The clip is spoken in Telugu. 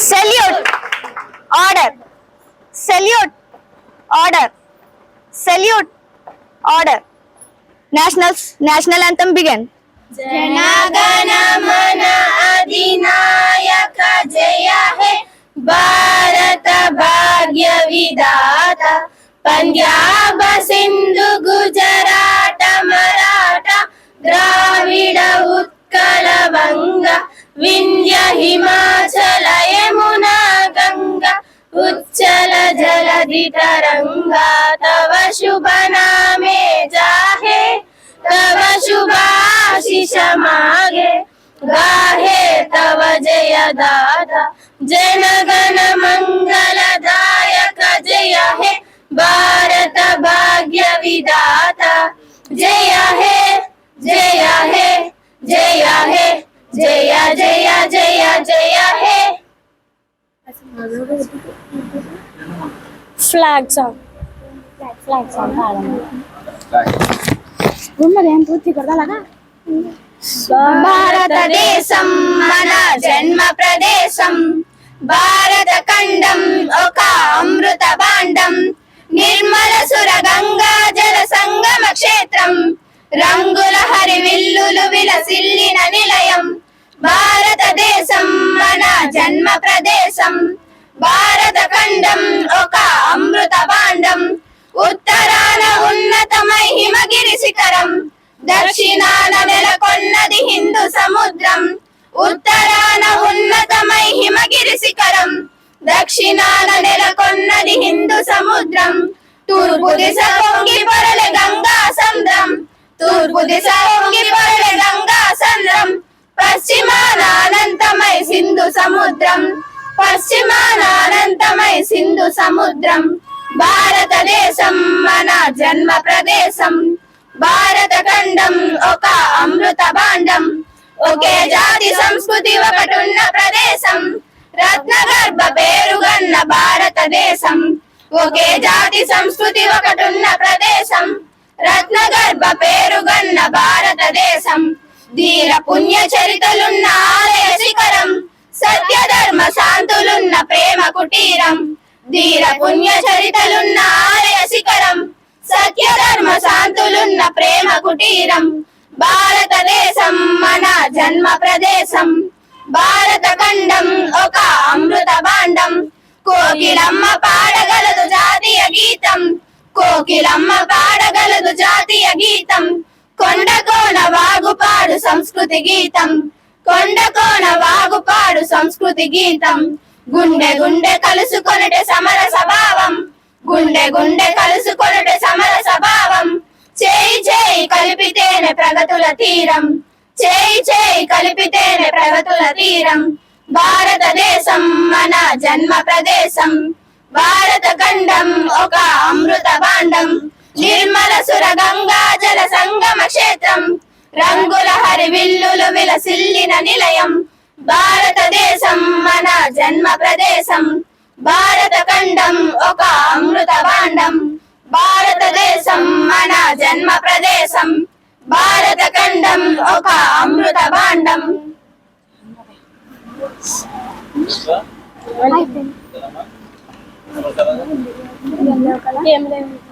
Salute order salute order salute order national national anthem begin जनगण मन अधिनायक जय है। भारत भाग्य विधाता पंजाब, सिंधु, गुजरात। तरंगा तव शुभ नामे जाहे, तव शुभाशिष मागे। गाहे तव जय दाता जनगण मङ्गलदायक जय हे, भारत भाग्य विदाता जय हे जय हे जय हे, जय जय जय जय हे। ఫ్లాగ్ సాంగ్ ఫ్లాగ్ సాంగ్ భారతదేశం మన జన్మ ప్రదేశం. భారత ఖండం ఒక అమృత భాండం. నిర్మల సుర గంగా జల సంగమ క్షేత్రం. రంగుల హరివిల్లులు విలసిల్లిన నిలయం. భారతదేశం మన జన్మ ప్రదేశం. భారత ఖండం ఒక అమృత భాండం. ఉత్తరాన ఉన్నతమై హిమగిరి శిఖరం. దక్షిణాన నెలకొన్నది హిందూ సముద్రం. ఉత్తరాన ఉన్నతమై హిమగిరి శిఖరం. దక్షిణాన నెలకొన్నది హిందూ సముద్రం. తూర్పు దిశ పొంగి పొరలే గంగా సంద్రం. తూర్పు దిశ పొంగి పొరలే గంగా సంద్రం. పశ్చిమాన అనంతమై సింధు సముద్రం. పశ్చిమాన అనంతమై సింధు సముద్రం. భారతదేశం మన జన్మ ప్రదేశం. భారత ఖండం ఒక అమృత భాండం. ఒకే జాతి సంస్కృతి ఒకటున్న ప్రదేశం. రత్నగర్భ పేరుగన్న భారతదేశం. ఒకే జాతి సంస్కృతి ఒకటున్న ప్రదేశం. రత్నగర్భ పేరుగన్న భారతదేశం. ధీర పుణ్య చరితలున్న ఆలయ శిఖరం సత్య ధర్మ శాంతులున్న ప్రేమ కుటీరం ధీర పుణ్య చరితలున్న ఆలయ శిఖరం సత్య ధర్మ శాంతులున్న ప్రేమ కుటీరం భారతదేశం మన జన్మ ప్రదేశం భారత ఖండం ఒక అమృత భాండం కోకిలమ్మ పాడగలదు జాతీయ గీతం కోకిలమ్మ పాడగలదు జాతీయ గీతం కొండ కోన వాగుపాడు సంస్కృతి గీతం కొండ కోన వాగుపాడు సంస్కృతి గీతం గుండె గుండె కలుసుకొనటే సమర స్వభావం. గుండె గుండె కలుసుకొనటే సమర స్వభావం. చేయి చేయి కలిపితేనే ప్రగతుల తీరం. చేయి చేయి కలిపితేనే ప్రగతుల తీరం. భారతదేశం మన జన్మ ప్రదేశం. భారత ఖండం ఒక అమృత భాండం నిర్మల సుర గంగా జల సంగమ క్షేత్రం. రంగుల హరివిల్లులు విలసిల్లిన నిలయం. భారత దేశం మన జన్మ ప్రదేశం. భారత ఖండం ఒక అమృత భాండం. భారతదేశం మన జన్మ ప్రదేశం. భారత ఖండం ఒక అమృత భాండం. ఏం లేదు.